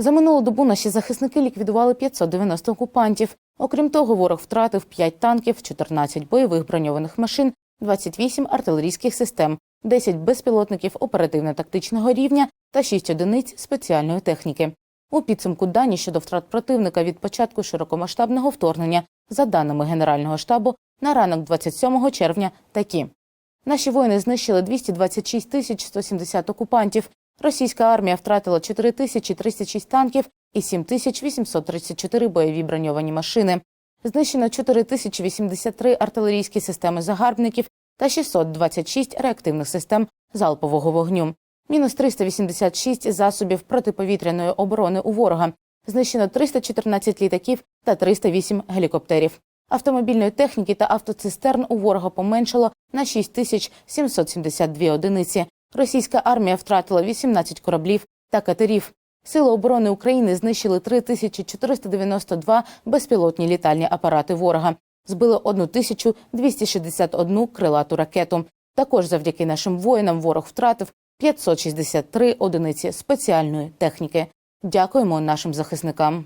За минулу добу наші захисники ліквідували 590 окупантів. Окрім того, ворог втратив 5 танків, 14 бойових броньованих машин, 28 артилерійських систем, 10 безпілотників оперативно-тактичного рівня та 6 одиниць спеціальної техніки. У підсумку дані щодо втрат противника від початку широкомасштабного вторгнення, за даними Генерального штабу, на ранок 27 червня такі. Наші воїни знищили 226 тисяч 170 окупантів. Російська армія втратила 4 тисячі 36 танків і 7 тисяч 834 бойові броньовані машини. Знищено 4 тисячі 83 артилерійські системи загарбників та 626 реактивних систем залпового вогню. Мінус 386 засобів протиповітряної оборони у ворога. Знищено 314 літаків та 308 гелікоптерів. Автомобільної техніки та автоцистерн у ворога поменшало на 6772 одиниці. Російська армія втратила 18 кораблів та катерів. Сили оборони України знищили 3492 безпілотні літальні апарати ворога. Збили 1261 крилату ракету. Також завдяки нашим воїнам ворог втратив 563 одиниці спеціальної техніки. Дякуємо нашим захисникам.